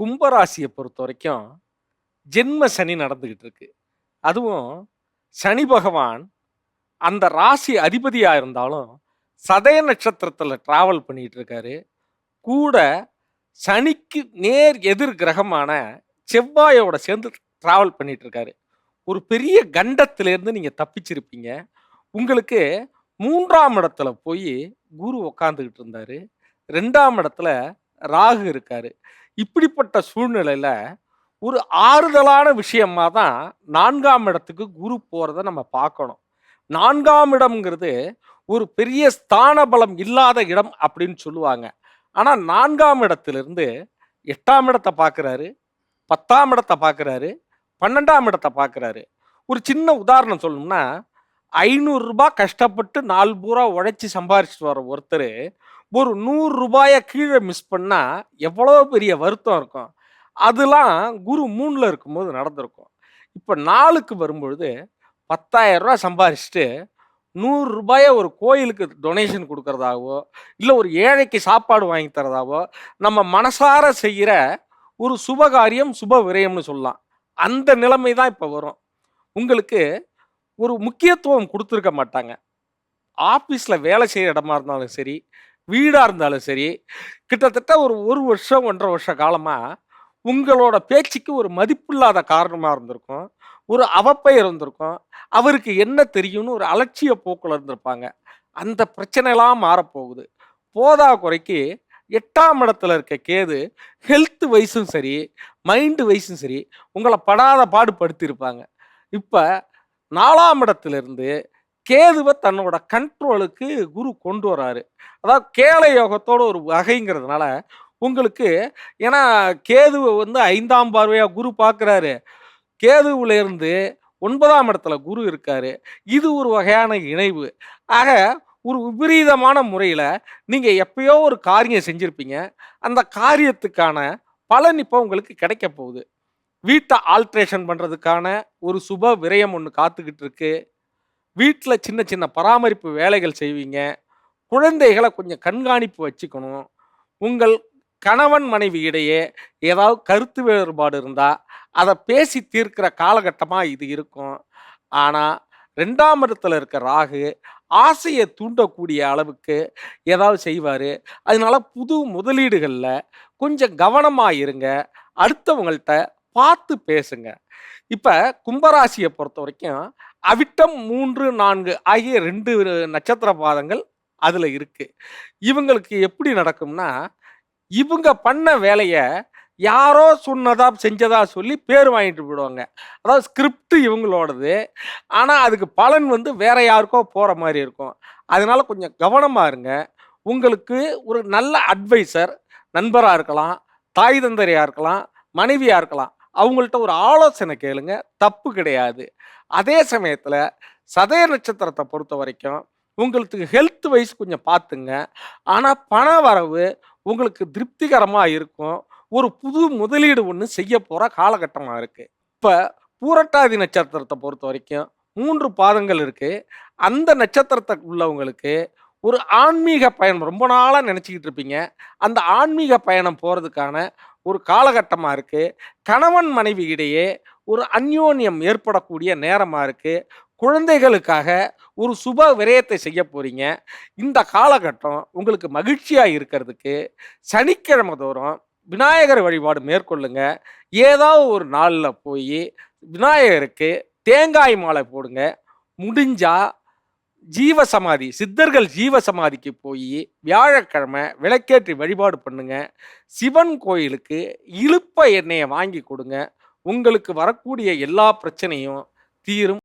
கும்பராசியை பொறுத்த வரைக்கும் ஜென்ம சனி நடந்துக்கிட்டு இருக்கு அதுவும் சனி பகவான் அந்த ராசி அதிபதியாக இருந்தாலும் சதய நட்சத்திரத்தில் ட்ராவல் பண்ணிகிட்டு இருக்காரு கூட சனிக்கு நேர் எதிர் கிரகமான செவ்வாயோட சேர்ந்து ட்ராவல் பண்ணிகிட்டு இருக்காரு ஒரு பெரிய கண்டத்திலேருந்து நீங்கள் தப்பிச்சிருப்பீங்க. உங்களுக்கு மூன்றாம் இடத்துல போய் குரு உக்காந்துக்கிட்டு இருந்தார் ரெண்டாம் இடத்துல ராகு இருக்காரு. இப்படிப்பட்ட சூழ்நிலையில் ஒரு ஆறுதலான விஷயமா தான் நான்காம் இடத்துக்கு குரு போகிறத நம்ம பார்க்கணும். நான்காம் இடம்ங்கிறது ஒரு பெரிய ஸ்தான பலம் இல்லாத இடம் அப்படின்னு சொல்லுவாங்க. ஆனால் நான்காம் இடத்திலிருந்து எட்டாம் இடத்தை பார்க்குறாரு பத்தாம் இடத்தை பார்க்குறாரு பன்னெண்டாம் இடத்தை பார்க்குறாரு. ஒரு சின்ன உதாரணம் சொல்லணும்னா ஐநூறுரூபா கஷ்டப்பட்டு நாலு பூரா உழைச்சி சம்பாரிச்சிட்டு வர ஒருத்தர் ஒரு நூறு ரூபாயை கீழே மிஸ் பண்ணால் எவ்வளோ பெரிய வருத்தம் இருக்கும். அதெல்லாம் குரு மூணில் இருக்கும்போது நடந்திருக்கும். இப்போ நாளுக்கு வரும்பொழுது பத்தாயிரம் ரூபாய் சம்பாரிச்சுட்டு நூறு ரூபாயை ஒரு கோயிலுக்கு டொனேஷன் கொடுக்கறதாவோ இல்லை ஒரு ஏழைக்கு சாப்பாடு வாங்கி தரதாவோ நம்ம மனசார செய்கிற ஒரு சுபகாரியம் சுப விரயம்னு சொல்லலாம். அந்த நிலைமை தான் இப்போ வரும். உங்களுக்கு ஒரு முக்கியத்துவம் கொடுத்துருக்க மாட்டாங்க. ஆஃபீஸில் வேலை செய்கிற இடமா இருந்தாலும் சரி வீடாக இருந்தாலும் சரி கிட்டத்தட்ட ஒரு ஒரு வருஷம் ஒன்றரை வருஷ காலமாக உங்களோட பேச்சுக்கு ஒரு மதிப்பில்லாத காரணமாக இருந்திருக்கும். ஒரு அவப்பெயர் இருந்திருக்கும். அவருக்கு என்ன தெரியும்னு ஒரு அலட்சிய போக்கில் இருந்திருப்பாங்க. அந்த பிரச்சனைலாம் மாறப்போகுது. போதா குறைக்கு எட்டாம் இடத்துல இருக்க கேது ஹெல்த் வைஸும் சரி மைண்டு வைஸும் சரி உங்களை படாத பாடுபடுத்தியிருப்பாங்க. இப்போ நாலாம் இடத்துலேருந்து கேதுவை தன்னோட கண்ட்ரோலுக்கு குரு கொண்டு வராரு. அதாவது கேள யோகத்தோட ஒரு வகைங்கிறதுனால உங்களுக்கு ஏன்னா கேதுவை வந்து ஐந்தாம் பார்வையாக குரு பார்க்குறாரு கேதுவிலேருந்து ஒன்பதாம் இடத்துல குரு இருக்காரு. இது ஒரு வகையான இணைவு. ஆக ஒரு விபரீதமான முறையில் நீங்கள் எப்பயோ ஒரு காரியம் செஞ்சுருப்பீங்க. அந்த காரியத்துக்கான பலன் இப்போ உங்களுக்கு கிடைக்க போகுது. வீட்டை ஆல்ட்ரேஷன் பண்ணுறதுக்கான ஒரு சுப விரயம் ஒன்று காத்துக்கிட்டு இருக்குது வீட்டில் சின்ன சின்ன பராமரிப்பு வேலைகள் செய்வீங்க. குழந்தைகளை கொஞ்சம் கண்காணிப்பு வச்சுக்கணும். உங்கள் கணவன் மனைவி இடையே ஏதாவது கருத்து வேறுபாடு இருந்தால் அதை பேசி தீர்க்கிற காலகட்டமாக இது இருக்கும். ஆனால் ரெண்டாம் இடத்துல இருக்க ராகு ஆசையை தூண்டக்கூடிய அளவுக்கு ஏதாவது செய்வார். அதனால புது முதலீடுகளில் கொஞ்சம் கவனமாக இருங்க. அடுத்தவங்கள்ட்ட பார்த்து பேசுங்க. இப்போ கும்பராசியை பொறுத்த வரைக்கும் அவிட்டம் மூன்று நான்கு ஆகிய ரெண்டு நட்சத்திர பாதங்கள் அதில் இருக்குது இவங்களுக்கு எப்படி நடக்கும்னா இவங்க பண்ண வேலையை யாரோ சொன்னதா செஞ்சதா சொல்லி பேர் வாங்கிட்டு போயிடுவாங்க. அதாவது ஸ்கிரிப்ட் இவங்களோடது. ஆனால் அதுக்கு பலன் வந்து வேற யாருக்கோ போகிற மாதிரி இருக்கும். அதனால கொஞ்சம் கவனமாக இருங்க. உங்களுக்கு ஒரு நல்ல அட்வைசர் நண்பராக இருக்கலாம் தாய் தந்தரையாக இருக்கலாம் மனைவியாக இருக்கலாம். அவங்கள்ட்ட ஒரு ஆலோசனை கேளுங்க. தப்பு கிடையாது. அதே சமயத்தில் சதய நட்சத்திரத்தை பொறுத்த வரைக்கும் உங்களுக்கு ஹெல்த் வைஸ் கொஞ்சம் பார்த்துங்க. ஆனால் பண வரவு உங்களுக்கு திருப்திகரமாக இருக்கும். ஒரு புது முதலீடு ஒன்று செய்ய போகிற காலகட்டமாக இருக்குது இப்போ பூரட்டாதி நட்சத்திரத்தை பொறுத்த வரைக்கும் மூன்று பாதங்கள் இருக்குது அந்த நட்சத்திரத்தை உள்ளவங்களுக்கு ஒரு ஆன்மீக பயணம் ரொம்ப நாளாக நினச்சிக்கிட்டு இருப்பீங்க. அந்த ஆன்மீக பயணம் போகிறதுக்கான ஒரு காலகட்டமாக இருக்குது கணவன் மனைவி இடையே ஒரு அந்யோன்யம் ஏற்படக்கூடிய நேரமாக இருக்குது குழந்தைகளுக்காக ஒரு சுப விரயத்தை செய்ய போகிறீங்க இந்த காலகட்டம் உங்களுக்கு மகிழ்ச்சியாக இருக்கிறதுக்கு சனிக்கிழமை தோறும் விநாயகர் வழிபாடு மேற்கொள்ளுங்க. ஏதாவது ஒரு நாளில் போய் விநாயகருக்கு தேங்காய் மாலை போடுங்க. முடிஞ்சால் ஜீவ சமாதி சித்தர்கள் ஜீவ சமாதிக்கு போய் வியாழக்கிழமை விளக்கேற்றி வழிபாடு பண்ணுங்க. சிவன் கோயிலுக்கு இழுப்ப எண்ணெயை வாங்கி கொடுங்க. உங்களுக்கு வரக்கூடிய எல்லா பிரச்சனையும் தீரும்.